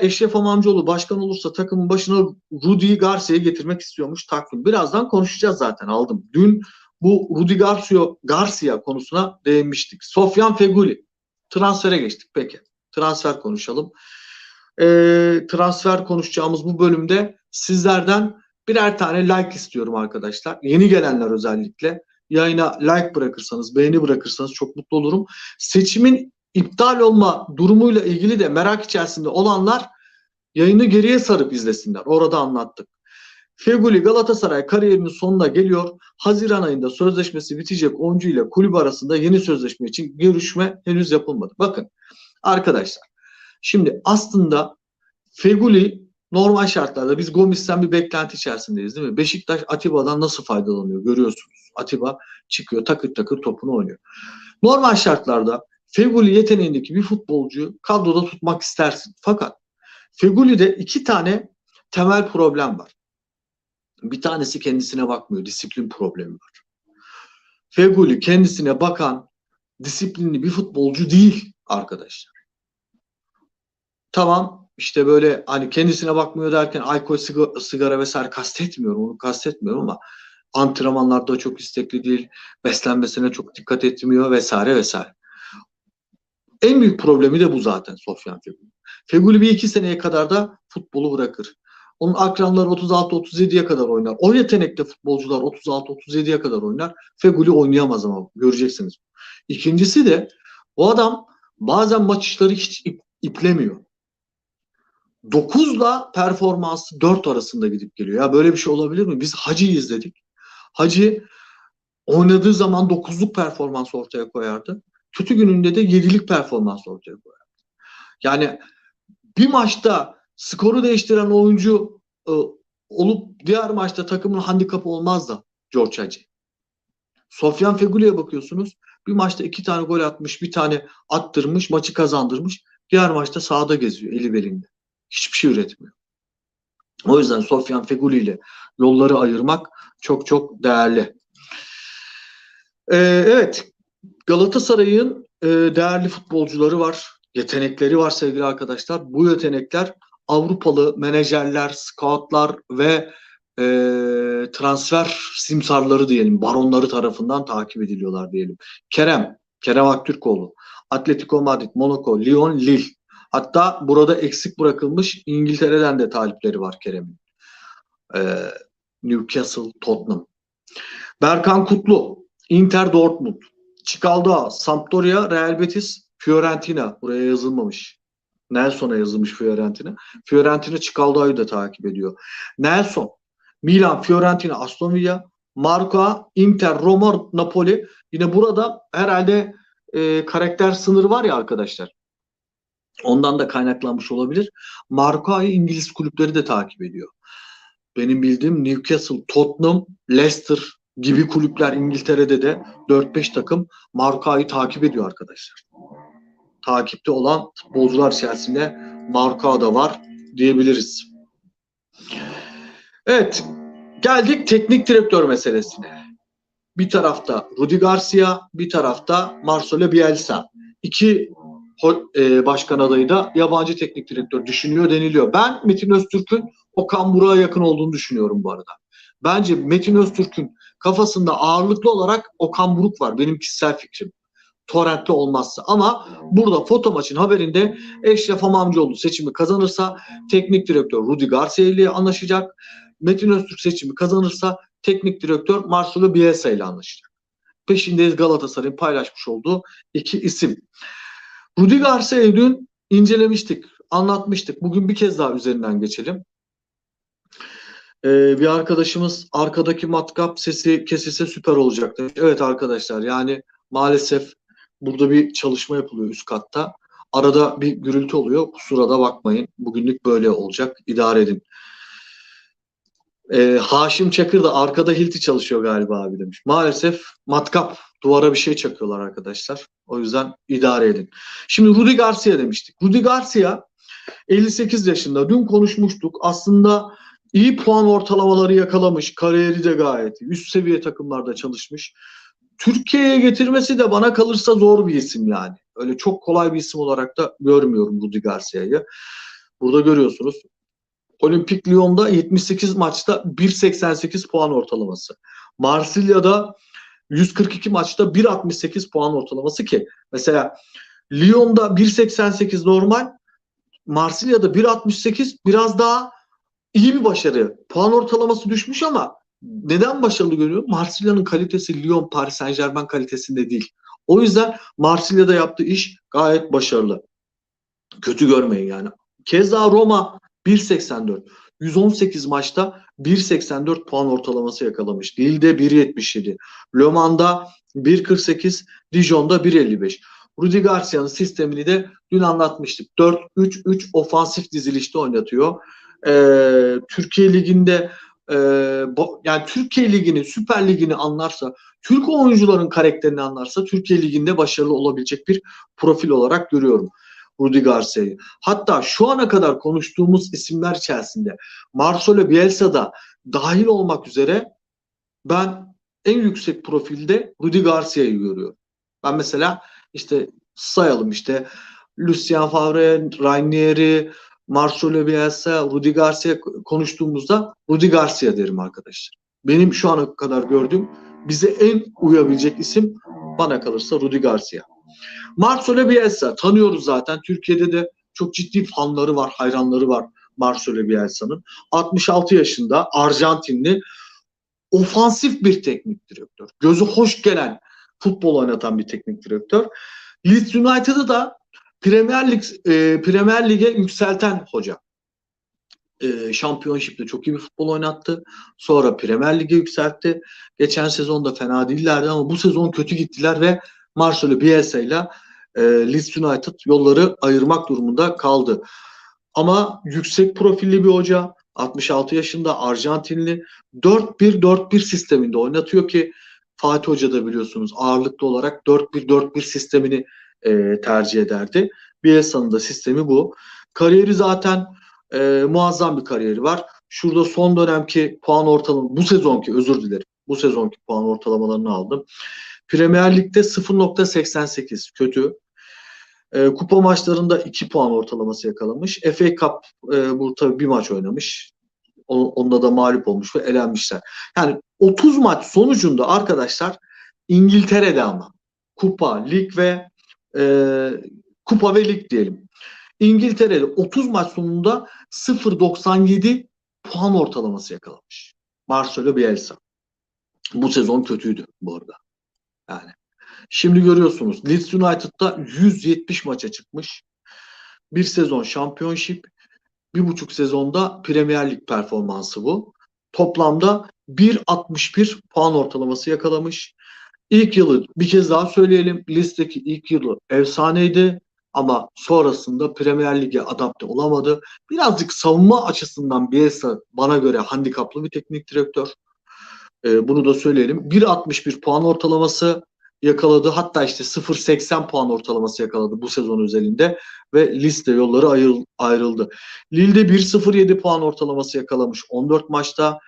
Eşref Amamcıoğlu başkan olursa takımın başına Rudy Garcia'yı getirmek istiyormuş takvim. Birazdan konuşacağız zaten aldım. Dün bu Rudy Garcia, Garcia konusuna değinmiştik. Sofyan Feguli. Transfere geçtik peki. Transfer konuşalım. Ee, transfer konuşacağımız bu bölümde sizlerden birer tane like istiyorum arkadaşlar. Yeni gelenler özellikle. Yayına like bırakırsanız, beğeni bırakırsanız çok mutlu olurum. Seçimin iptal olma durumuyla ilgili de merak içerisinde olanlar yayını geriye sarıp izlesinler. Orada anlattık. Feguli Galatasaray kariyerinin sonuna geliyor. Haziran ayında sözleşmesi bitecek oyuncu ile kulüp arasında yeni sözleşme için görüşme henüz yapılmadı. Bakın arkadaşlar şimdi aslında Feguli normal şartlarda biz Gomis'ten bir beklenti içerisindeyiz değil mi? Beşiktaş Atiba'dan nasıl faydalanıyor görüyorsunuz. Atiba çıkıyor takır takır topunu oynuyor. Normal şartlarda Feguli yeteneğindeki bir futbolcuyu kadroda tutmak istersin. Fakat Feguli'de iki tane temel problem var. Bir tanesi kendisine bakmıyor. Disiplin problemi var. Feguli kendisine bakan disiplinli bir futbolcu değil arkadaşlar. Tamam işte böyle hani kendisine bakmıyor derken alkol, sigara, sigara vesaire kastetmiyorum. Onu kastetmiyorum ama antrenmanlarda çok istekli değil. Beslenmesine çok dikkat etmiyor vesaire vesaire. En büyük problemi de bu zaten Sofyan Feguli. Feguli bir iki seneye kadar da futbolu bırakır. Onun akranları 36-37'ye kadar oynar. O yetenekte futbolcular 36-37'ye kadar oynar. Feguli oynayamaz ama göreceksiniz. İkincisi de o adam bazen maç işleri hiç ip, iplemiyor. 9'la performansı 4 arasında gidip geliyor. Ya böyle bir şey olabilir mi? Biz Hacı'yı izledik. Hacı oynadığı zaman 9'luk performans ortaya koyardı. Kötü gününde de 7'lik performans ortaya koyardı. Yani bir maçta skoru değiştiren oyuncu e, olup diğer maçta takımın handikapı olmaz da George Hacı. Sofyan Feguli'ye bakıyorsunuz. Bir maçta iki tane gol atmış, bir tane attırmış, maçı kazandırmış. Diğer maçta sahada geziyor eli belinde. Hiçbir şey üretmiyor. O yüzden Sofyan Feguli ile yolları ayırmak çok çok değerli. Ee, evet, Galatasaray'ın e, değerli futbolcuları var, yetenekleri var sevgili arkadaşlar. Bu yetenekler Avrupalı menajerler, scoutlar ve e, transfer simsarları diyelim, baronları tarafından takip ediliyorlar diyelim. Kerem, Kerem Aktürkoğlu, Atletico Madrid, Monaco, Lyon, Lille. Hatta burada eksik bırakılmış İngiltere'den de talipleri var Kerem'in. E, Newcastle, Tottenham. Berkan Kutlu, Inter Dortmund, Çikalda, Sampdoria, Real Betis, Fiorentina. Buraya yazılmamış. Nelson'a yazılmış Fiorentina. Fiorentina Çikalda'yı da takip ediyor. Nelson, Milan, Fiorentina, Aston Villa, Marco, Inter, Roma, Napoli. Yine burada herhalde e, karakter sınırı var ya arkadaşlar. Ondan da kaynaklanmış olabilir. Marco'yu İngiliz kulüpleri de takip ediyor. Benim bildiğim Newcastle, Tottenham, Leicester gibi kulüpler İngiltere'de de 4-5 takım Marco'yu takip ediyor arkadaşlar. Takipte olan futbolcular içerisinde Marco da var diyebiliriz. Evet, geldik teknik direktör meselesine. Bir tarafta Rudi Garcia, bir tarafta Marcelo Bielsa. İki e, başkan adayı da yabancı teknik direktör düşünüyor deniliyor. Ben Metin Öztürk'ün Okan Burak'a yakın olduğunu düşünüyorum bu arada. Bence Metin Öztürk'ün kafasında ağırlıklı olarak Okan Buruk var. Benim kişisel fikrim. Torrent'te olmazsa. Ama burada foto maçın haberinde Eşref Amamcıoğlu seçimi kazanırsa teknik direktör Rudi Garcia ile anlaşacak. Metin Öztürk seçimi kazanırsa teknik direktör Marcelo Bielsa ile anlaşacak. Peşindeyiz Galatasaray'ın paylaşmış olduğu iki isim. Rudi Garcia'yı dün incelemiştik, anlatmıştık. Bugün bir kez daha üzerinden geçelim. Ee, bir arkadaşımız arkadaki matkap sesi kesilse süper olacak demiş. Evet arkadaşlar yani maalesef burada bir çalışma yapılıyor üst katta. Arada bir gürültü oluyor. Kusura da bakmayın. Bugünlük böyle olacak. İdare edin. Ee, Haşim Çakır da arkada hilti çalışıyor galiba abi demiş. Maalesef matkap duvara bir şey çakıyorlar arkadaşlar. O yüzden idare edin. Şimdi Rudi Garcia demiştik. Rudi Garcia 58 yaşında. Dün konuşmuştuk. Aslında iyi puan ortalamaları yakalamış. Kariyeri de gayet üst seviye takımlarda çalışmış. Türkiye'ye getirmesi de bana kalırsa zor bir isim yani. Öyle çok kolay bir isim olarak da görmüyorum Rudi Garcia'yı. Burada görüyorsunuz. Olimpik Lyon'da 78 maçta 1.88 puan ortalaması. Marsilya'da 142 maçta 1.68 puan ortalaması ki mesela Lyon'da 1.88 normal, Marsilya'da 1.68 biraz daha iyi bir başarı. Puan ortalaması düşmüş ama neden başarılı görüyorum? Marsilya'nın kalitesi Lyon, Paris Saint Germain kalitesinde değil. O yüzden Marsilya'da yaptığı iş gayet başarılı. Kötü görmeyin yani. Keza Roma 1.84. 118 maçta 1.84 puan ortalaması yakalamış. Lille'de 1.77. Le Mans'da 1.48. Dijon'da 1.55. Rudi Garcia'nın sistemini de dün anlatmıştık. 4-3-3 ofansif dizilişte oynatıyor. Ee, Türkiye Ligi'nde e, yani Türkiye Ligi'ni, Süper Ligi'ni anlarsa, Türk oyuncuların karakterini anlarsa Türkiye Ligi'nde başarılı olabilecek bir profil olarak görüyorum. Rudi Garcia'yı. Hatta şu ana kadar konuştuğumuz isimler içerisinde Marcelo Bielsa da dahil olmak üzere ben en yüksek profilde Rudi Garcia'yı görüyorum. Ben mesela işte sayalım işte Lucien Favre, Ranieri, Marcelo Bielsa, Rudi Garcia konuştuğumuzda Rudi Garcia derim arkadaşlar. Benim şu ana kadar gördüğüm bize en uyabilecek isim bana kalırsa Rudi Garcia. Marcelo Bielsa tanıyoruz zaten. Türkiye'de de çok ciddi fanları var, hayranları var Marcelo Bielsa'nın. 66 yaşında Arjantinli ofansif bir teknik direktör. Gözü hoş gelen futbol oynatan bir teknik direktör. Leeds United'ı da Premier Lig e, Premier Lig'e yükselten hoca. E, Şampiyonşipte çok iyi bir futbol oynattı. Sonra Premier Lig'e yükseltti. Geçen sezonda fena değillerdi ama bu sezon kötü gittiler ve Marcelo Bielsa ile e, Leeds United yolları ayırmak durumunda kaldı. Ama yüksek profilli bir hoca. 66 yaşında Arjantinli 4-1-4-1 sisteminde oynatıyor ki Fatih Hoca da biliyorsunuz ağırlıklı olarak 4-1-4-1 sistemini e, tercih ederdi. Bielsa'nın da sistemi bu. Kariyeri zaten e, muazzam bir kariyeri var. Şurada son dönemki puan ortalama bu sezonki özür dilerim. Bu sezonki puan ortalamalarını aldım. Premier Lig'de 0.88 kötü. E, kupa maçlarında 2 puan ortalaması yakalamış. FA Cup e, bu tabii bir maç oynamış. Onda da mağlup olmuş ve elenmişler. Yani 30 maç sonucunda arkadaşlar İngiltere'de ama kupa, lig ve e, kupa ve lig diyelim. İngiltere'de 30 maç sonunda 0.97 puan ortalaması yakalamış. Marcelo Bielsa. Bu sezon kötüydü bu arada. Yani şimdi görüyorsunuz Leeds United'da 170 maça çıkmış. Bir sezon şampiyonşip, bir buçuk sezonda Premier Lig performansı bu. Toplamda 1.61 puan ortalaması yakalamış. İlk yılı bir kez daha söyleyelim. Listeki ilk yılı efsaneydi ama sonrasında Premier Lig'e adapte olamadı. Birazcık savunma açısından Bielsa bana göre handikaplı bir teknik direktör. Ee, bunu da söyleyelim. 1.61 puan ortalaması yakaladı. Hatta işte 0.80 puan ortalaması yakaladı bu sezon özelinde ve liste yolları ayrıl, ayrıldı. Lille'de 1.07 puan ortalaması yakalamış 14 maçta.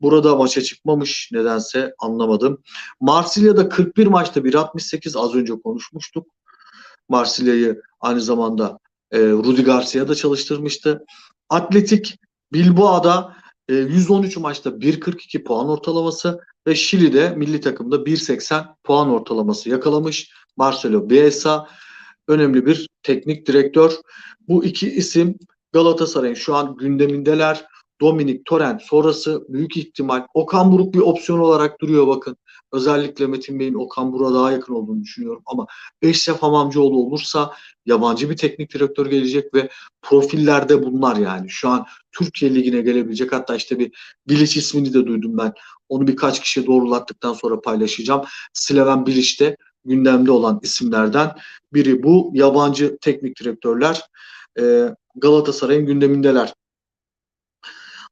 Burada maça çıkmamış nedense anlamadım. Marsilya'da 41 maçta 1.68 az önce konuşmuştuk. Marsilya'yı aynı zamanda e, Rudi Garcia da çalıştırmıştı. Atletik Bilbao'da e, 113 maçta 1.42 puan ortalaması ve Şili'de milli takımda 1.80 puan ortalaması yakalamış. Marcelo Bielsa önemli bir teknik direktör. Bu iki isim Galatasaray'ın şu an gündemindeler. Dominik Torrent sonrası büyük ihtimal Okan Buruk bir opsiyon olarak duruyor bakın. Özellikle Metin Bey'in Okan Buruk'a daha yakın olduğunu düşünüyorum ama Eşref Hamamcıoğlu olursa yabancı bir teknik direktör gelecek ve profillerde bunlar yani. Şu an Türkiye Ligi'ne gelebilecek hatta işte bir Bilic ismini de duydum ben. Onu birkaç kişi doğrulattıktan sonra paylaşacağım. Sleven Bilic de gündemde olan isimlerden biri bu. Yabancı teknik direktörler Galatasaray'ın gündemindeler.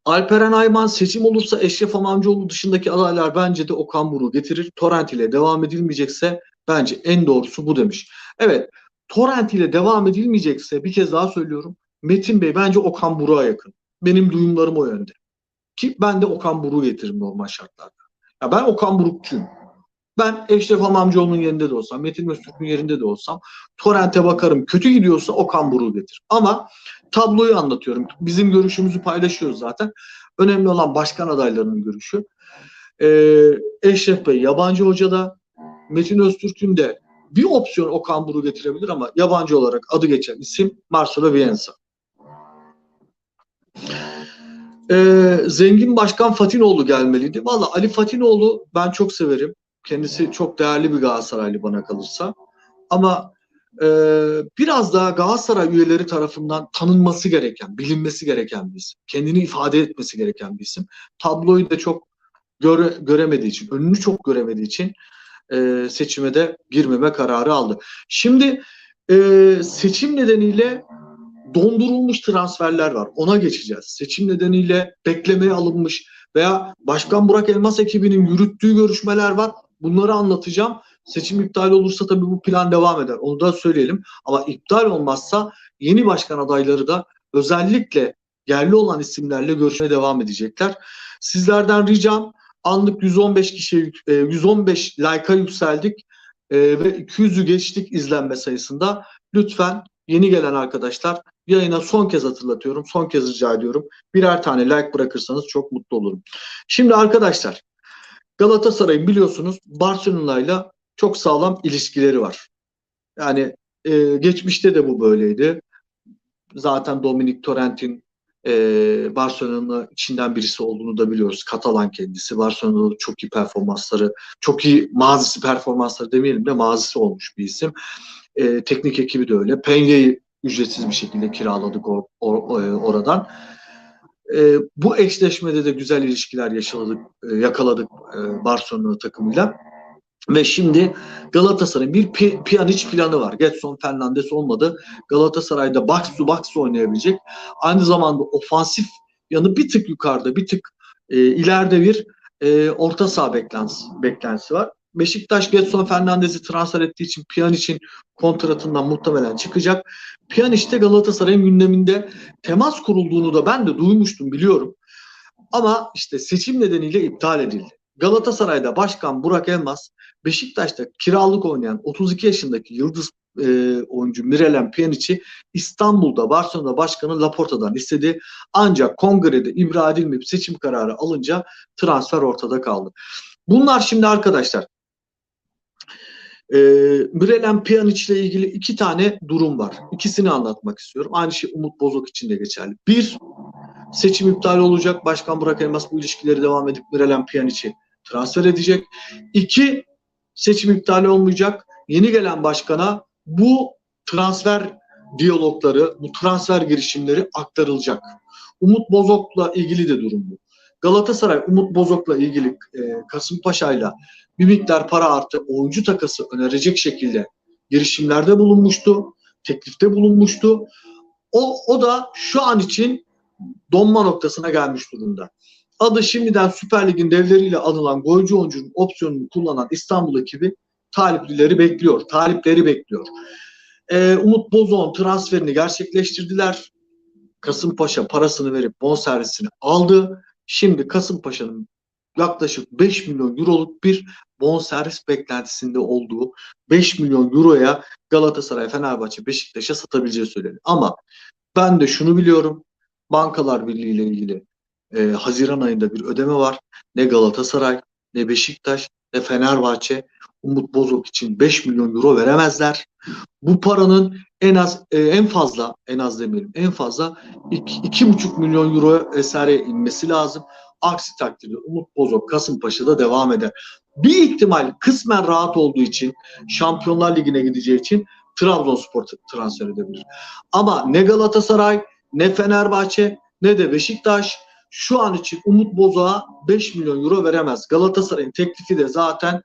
Alperen Ayman seçim olursa Eşref Amamcıoğlu dışındaki adaylar bence de Okan Buruk getirir. Torrent ile devam edilmeyecekse bence en doğrusu bu demiş. Evet Torrent ile devam edilmeyecekse bir kez daha söylüyorum. Metin Bey bence Okan Buruk'a yakın. Benim duyumlarım o yönde. Ki ben de Okan Buruk'u getiririm normal şartlarda. Ya ben Okan Burukçuyum. Ben Eşref Amamcıoğlu'nun yerinde de olsam, Metin Öztürk'ün yerinde de olsam Torrent'e bakarım. Kötü gidiyorsa Okan Buruk'u getir. Ama tabloyu anlatıyorum. Bizim görüşümüzü paylaşıyoruz zaten. Önemli olan başkan adaylarının görüşü. Ee, Eşref Bey yabancı hocada, Metin Öztürk'ün de bir opsiyon Okan Buruk getirebilir ama yabancı olarak adı geçen isim Marcelo Bielsa. Ee, zengin Başkan Fatinoğlu gelmeliydi. Valla Ali Fatinoğlu ben çok severim. Kendisi çok değerli bir Galatasaraylı bana kalırsa. Ama e, biraz daha Galatasaray üyeleri tarafından tanınması gereken, bilinmesi gereken bir isim. Kendini ifade etmesi gereken bir isim. Tabloyu da çok göre, göremediği için, önünü çok göremediği için e, seçime de girmeme kararı aldı. Şimdi e, seçim nedeniyle dondurulmuş transferler var. Ona geçeceğiz. Seçim nedeniyle beklemeye alınmış veya Başkan Burak Elmas ekibinin yürüttüğü görüşmeler var. Bunları anlatacağım. Seçim iptal olursa tabii bu plan devam eder. Onu da söyleyelim. Ama iptal olmazsa yeni başkan adayları da özellikle yerli olan isimlerle görüşmeye devam edecekler. Sizlerden ricam anlık 115 kişi 115 like'a yükseldik e, ve 200'ü geçtik izlenme sayısında. Lütfen yeni gelen arkadaşlar yayına son kez hatırlatıyorum. Son kez rica ediyorum. Birer tane like bırakırsanız çok mutlu olurum. Şimdi arkadaşlar Galatasaray'ın biliyorsunuz Barcelona'yla çok sağlam ilişkileri var. Yani e, geçmişte de bu böyleydi. Zaten Dominic Torrent'in e, Barcelona'nın içinden birisi olduğunu da biliyoruz. Katalan kendisi. Barcelona'da çok iyi performansları, çok iyi mazisi performansları demeyelim de mazisi olmuş bir isim. E, teknik ekibi de öyle. Peña'yı ücretsiz bir şekilde kiraladık or, or, oradan. E, bu eşleşmede de güzel ilişkiler yaşadık, e, yakaladık e, Barcelona takımıyla. Ve şimdi Galatasaray'ın bir pi Pjanic planı var. Getson Fernandes olmadı. Galatasaray'da box to box oynayabilecek. Aynı zamanda ofansif yanı bir tık yukarıda, bir tık e, ileride bir e, orta saha beklentisi, beklentisi var. Beşiktaş Getson Fernandes'i transfer ettiği için Pjanic'in kontratından muhtemelen çıkacak. Pjanic de Galatasaray'ın gündeminde temas kurulduğunu da ben de duymuştum biliyorum. Ama işte seçim nedeniyle iptal edildi. Galatasaray'da Başkan Burak Elmas, Beşiktaş'ta kiralık oynayan 32 yaşındaki yıldız e, oyuncu Mirelem Pjanic'i İstanbul'da Barcelona Başkanı Laporta'dan istedi. Ancak kongrede ibra edilmeyip seçim kararı alınca transfer ortada kaldı. Bunlar şimdi arkadaşlar e, Mirelem Pjanic ile ilgili iki tane durum var. İkisini anlatmak istiyorum. Aynı şey Umut Bozok için de geçerli. Bir, seçim iptal olacak. Başkan Burak Elmas bu ilişkileri devam edip Mirelem Pjanic'i transfer edecek. İki, seçim iptal olmayacak. Yeni gelen başkana bu transfer diyalogları, bu transfer girişimleri aktarılacak. Umut Bozok'la ilgili de durum bu. Galatasaray Umut Bozok'la ilgili e, Kasımpaşa'yla bir miktar para artı oyuncu takası önerecek şekilde girişimlerde bulunmuştu. Teklifte bulunmuştu. O, o da şu an için donma noktasına gelmiş durumda. Adı şimdiden Süper Lig'in devleriyle anılan golcü oyuncunun opsiyonunu kullanan İstanbul ekibi taliplileri bekliyor. Talipleri bekliyor. Ee, Umut Bozon transferini gerçekleştirdiler. Kasımpaşa parasını verip bonservisini aldı. Şimdi Kasımpaşa'nın yaklaşık 5 milyon euroluk bir bonservis beklentisinde olduğu 5 milyon euroya Galatasaray, Fenerbahçe, Beşiktaş'a satabileceği söyleniyor. Ama ben de şunu biliyorum. Bankalar Birliği ile ilgili e, Haziran ayında bir ödeme var. Ne Galatasaray, ne Beşiktaş, ne Fenerbahçe Umut Bozok için 5 milyon euro veremezler. Bu paranın en az e, en fazla en az demeyelim en fazla 2,5 milyon euro esere inmesi lazım. Aksi takdirde Umut Bozok Kasımpaşa'da devam eder. Bir ihtimal kısmen rahat olduğu için Şampiyonlar Ligi'ne gideceği için Trabzonspor transfer edebilir. Ama ne Galatasaray, ne Fenerbahçe, ne de Beşiktaş şu an için Umut Bozok'a 5 milyon euro veremez. Galatasaray'ın teklifi de zaten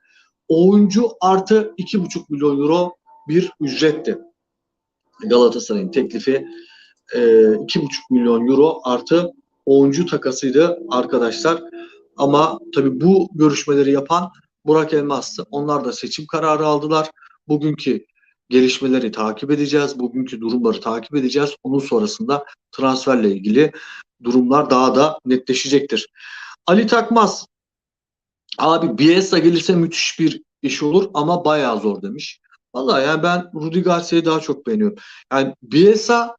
oyuncu artı 2,5 milyon euro bir ücretti. Galatasaray'ın teklifi e, 2,5 milyon euro artı oyuncu takasıydı arkadaşlar. Ama tabii bu görüşmeleri yapan Burak Elmas'tı. Onlar da seçim kararı aldılar. Bugünkü gelişmeleri takip edeceğiz. Bugünkü durumları takip edeceğiz. Onun sonrasında transferle ilgili durumlar daha da netleşecektir. Ali Takmaz abi Bielsa gelirse müthiş bir iş olur ama bayağı zor demiş. Vallahi yani ben Rudi Garcia'yı daha çok beğeniyorum. Yani Bielsa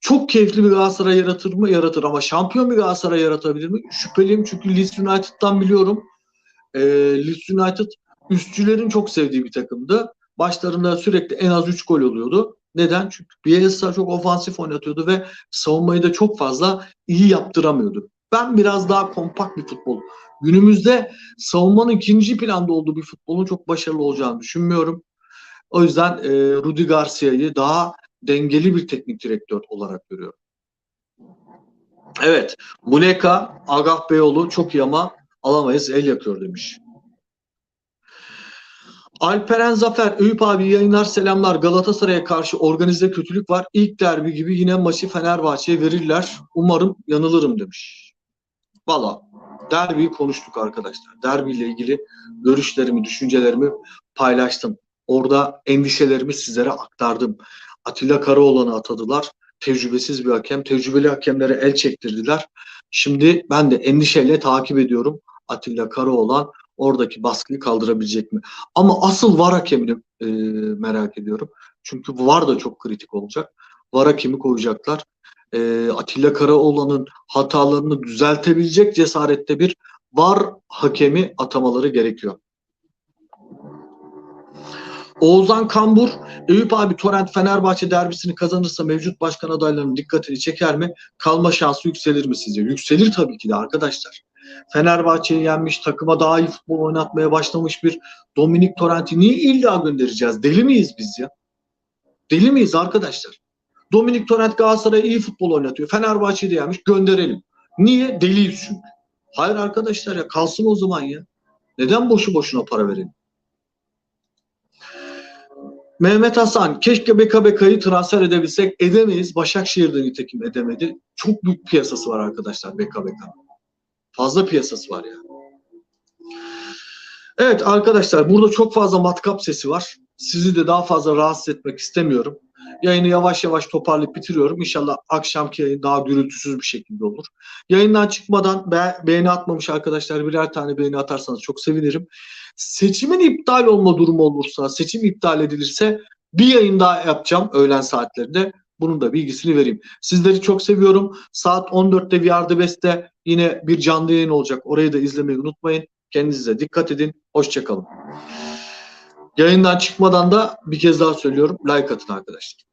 çok keyifli bir Galatasaray yaratır mı? Yaratır ama şampiyon bir Galatasaray yaratabilir mi? Şüpheliyim çünkü Leeds United'dan biliyorum. Ee, Leeds United üstçülerin çok sevdiği bir takımdı. Başlarında sürekli en az 3 gol oluyordu. Neden? Çünkü Bielsa çok ofansif oynatıyordu ve savunmayı da çok fazla iyi yaptıramıyordu. Ben biraz daha kompakt bir futbol. Günümüzde savunmanın ikinci planda olduğu bir futbolun çok başarılı olacağını düşünmüyorum. O yüzden e, Rudi Garcia'yı daha dengeli bir teknik direktör olarak görüyorum. Evet, Muleka, Agah Beyoğlu çok iyi ama alamayız, el yakıyor demiş. Alperen Zafer, Eyüp abi yayınlar selamlar. Galatasaray'a karşı organize kötülük var. İlk derbi gibi yine maçı Fenerbahçe'ye verirler. Umarım yanılırım demiş. Valla derbiyi konuştuk arkadaşlar. Derbiyle ilgili görüşlerimi, düşüncelerimi paylaştım. Orada endişelerimi sizlere aktardım. Atilla Karaoğlan'ı atadılar. Tecrübesiz bir hakem. Tecrübeli hakemlere el çektirdiler. Şimdi ben de endişeyle takip ediyorum. Atilla Karaoğlan oradaki baskıyı kaldırabilecek mi? Ama asıl VAR hakemini e, merak ediyorum. Çünkü VAR da çok kritik olacak. VAR hakemi koyacaklar. E, Atilla Karaoğlan'ın hatalarını düzeltebilecek cesarette bir VAR hakemi atamaları gerekiyor. Oğuzhan Kambur, Eyüp abi Torrent Fenerbahçe derbisini kazanırsa mevcut başkan adaylarının dikkatini çeker mi? Kalma şansı yükselir mi sizce? Yükselir tabii ki de arkadaşlar. Fenerbahçe'yi yenmiş, takıma daha iyi futbol oynatmaya başlamış bir Dominik Torrent'i niye illa göndereceğiz? Deli miyiz biz ya? Deli miyiz arkadaşlar? Dominik Torrent Galatasaray'a iyi futbol oynatıyor. Fenerbahçe'yi de yenmiş, gönderelim. Niye? Deliyiz çünkü. Hayır arkadaşlar ya kalsın o zaman ya. Neden boşu boşuna para verelim? Mehmet Hasan, keşke BKBK'yı transfer edebilsek. Edemeyiz. Başakşehir'de nitekim edemedi. Çok büyük piyasası var arkadaşlar BKBK. Fazla piyasası var ya. Evet arkadaşlar burada çok fazla matkap sesi var. Sizi de daha fazla rahatsız etmek istemiyorum. Yayını yavaş yavaş toparlayıp bitiriyorum. İnşallah akşamki yayın daha gürültüsüz bir şekilde olur. Yayından çıkmadan be beğeni atmamış arkadaşlar birer tane beğeni atarsanız çok sevinirim. Seçimin iptal olma durumu olursa, seçim iptal edilirse bir yayın daha yapacağım öğlen saatlerinde. Bunun da bilgisini vereyim. Sizleri çok seviyorum. Saat 14'te VR The Best'te yine bir canlı yayın olacak. Orayı da izlemeyi unutmayın. Kendinize dikkat edin. Hoşçakalın. Yayından çıkmadan da bir kez daha söylüyorum. Like atın arkadaşlar.